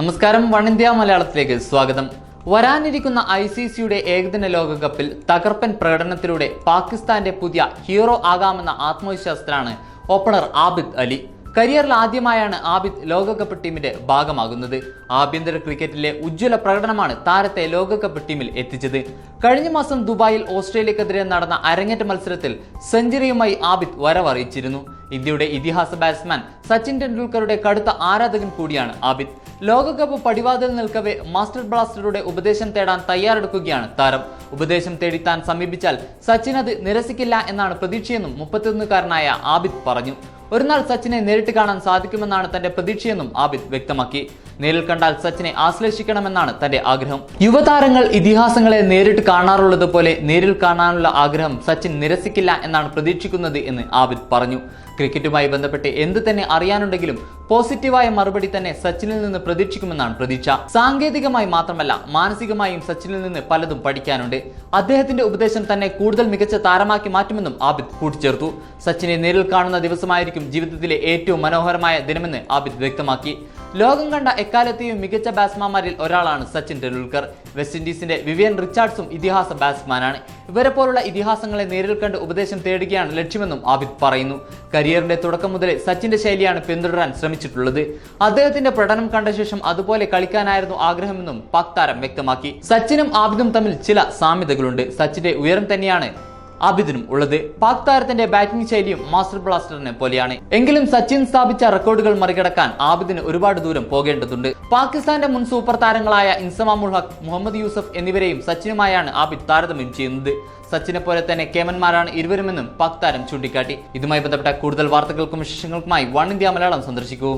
നമസ്കാരം one India മലയാളത്തിലേക്ക് സ്വാഗതം. വരാനിരിക്കുന്ന ഐ സി സിയുടെ ഏകദിന ലോകകപ്പിൽ തകർപ്പൻ പ്രകടനത്തിലൂടെ പാകിസ്ഥാന്റെ പുതിയ ഹീറോ ആകാമെന്ന ആത്മവിശ്വാസത്തിലാണ് ഓപ്പണർ ആബിദ് അലി. കരിയറിൽ ആദ്യമായാണ് ആബിദ് ലോകകപ്പ് ടീമിന്റെ ഭാഗമാകുന്നത്. ആഭ്യന്തര ക്രിക്കറ്റിലെ ഉജ്ജ്വല പ്രകടനമാണ് താരത്തെ ലോകകപ്പ് ടീമിൽ എത്തിച്ചത്. കഴിഞ്ഞ മാസം ദുബായിൽ ഓസ്ട്രേലിയക്കെതിരെ നടന്ന അരങ്ങേറ്റ മത്സരത്തിൽ സെഞ്ചുറിയുമായി ആബിദ് വരവറിയിച്ചിരുന്നു. ഇന്ത്യയുടെ ഇതിഹാസ ബാറ്റ്സ്മാൻ സച്ചിൻ ടെണ്ടുൽക്കറുടെ കടുത്ത ആരാധകൻ കൂടിയാണ് ആബിദ്. ലോകകപ്പ് പടിവാതിൽ നിൽക്കവേ മാസ്റ്റർ ബ്ലാസ്റ്ററുടെ ഉപദേശം തേടാൻ തയ്യാറെടുക്കുകയാണ് താരം. ഉപദേശം തേടി താൻ സമീപിച്ചാൽ സച്ചിൻ അത് നിരസിക്കില്ല എന്നാണ് പ്രതീക്ഷയെന്നും മുപ്പത്തിയൊന്നുകാരനായ ആബിദ് പറഞ്ഞു. ഒരു നാൾ സച്ചിനെ നേരിട്ട് കാണാൻ സാധിക്കുമെന്നാണ് തന്റെ പ്രതീക്ഷയെന്നും ആബിദ് വ്യക്തമാക്കി. നേരിൽ കണ്ടാൽ സച്ചിനെ ആശ്ലേഷിക്കണമെന്നാണ് തന്റെ ആഗ്രഹം. യുവതാരങ്ങൾ ഇതിഹാസങ്ങളെ നേരിട്ട് കാണാറുള്ളത് പോലെ നേരിൽ കാണാനുള്ള ആഗ്രഹം സച്ചിൻ നിരസിക്കില്ല എന്നാണ് പ്രതീക്ഷിക്കുന്നത് എന്ന് ആബിദ് പറഞ്ഞു. ക്രിക്കറ്റുമായി ബന്ധപ്പെട്ട് എന്ത് തന്നെ അറിയാനുണ്ടെങ്കിലും പോസിറ്റീവായ മറുപടി തന്നെ സച്ചിനിൽ നിന്ന് പ്രതീക്ഷിക്കുമെന്നാണ് പ്രതീക്ഷ. സാങ്കേതികമായി മാത്രമല്ല മാനസികമായും സച്ചിനിൽ നിന്ന് പലതും പഠിക്കാനുണ്ട്. അദ്ദേഹത്തിന്റെ ഉപദേശം തന്നെ കൂടുതൽ മികച്ച താരമാക്കി മാറ്റുമെന്നും ആബിദ് കൂട്ടിച്ചേർത്തു. സച്ചിനെ നേരിൽ കാണുന്ന ദിവസമായിരിക്കും ജീവിതത്തിലെ ഏറ്റവും മനോഹരമായ ദിനമെന്ന് ആബിദ് വ്യക്തമാക്കി. ലോകം കണ്ട എക്കാലത്തെയും മികച്ച ബാറ്റ്സ്മാൻമാരിൽ ഒരാളാണ് സച്ചിൻ ടെണ്ടുൽക്കർ. വെസ്റ്റ് ഇൻഡീസിന്റെ വിവിയൻ റിച്ചാർഡ്സും ഇതിഹാസ ബാറ്റ്സ്മാനാണ്. ഇവരെ പോലുള്ള ഇതിഹാസങ്ങളെ നേരിൽ കണ്ട് ഉപദേശം തേടുകയാണ് ലക്ഷ്യമെന്നും ആബിദ് പറയുന്നു. കരിയറിന്റെ തുടക്കം മുതലേ സച്ചിന്റെ ശൈലിയാണ് പിന്തുടരാൻ ശ്രമിച്ചിട്ടുള്ളത്. അദ്ദേഹത്തിന്റെ പ്രകടനം കണ്ട ശേഷം അതുപോലെ കളിക്കാനായിരുന്നു ആഗ്രഹമെന്നും പാക് താരം വ്യക്തമാക്കി. സച്ചിനും ആബിദും തമ്മിൽ ചില സാമ്യതകളുണ്ട്. സച്ചിന്റെ ഉയരം തന്നെയാണ് ആബിദിനും ഉള്ളത്. പാക് താരത്തിന്റെ ബാറ്റിംഗ് ശൈലിയും മാസ്റ്റർ ബ്ലാസ്റ്ററിനെ പോലെയാണ്. എങ്കിലും സച്ചിൻ സ്ഥാപിച്ച റെക്കോർഡുകൾ മറികടക്കാൻ ആബിദിന് ഒരുപാട് ദൂരം പോകേണ്ടതുണ്ട്. പാകിസ്ഥാന്റെ മുൻ സൂപ്പർ താരങ്ങളായ ഇൻസമാമുൽ ഹക്ക് മുഹമ്മദ് യൂസഫ് എന്നിവരെയും സച്ചിനുമായാണ് ആബിദ് താരതമ്യം ചെയ്യുന്നത്. സച്ചിനെ പോലെ തന്നെ കേമന്മാരാണ് ഇരുവരുമെന്നും പാക് താരം ചൂണ്ടിക്കാട്ടി. ഇതുമായി ബന്ധപ്പെട്ട കൂടുതൽ വാർത്തകൾക്കും വിശേഷങ്ങൾക്കുമായി വൺ ഇന്ത്യ മലയാളം സന്ദർശിക്കൂ.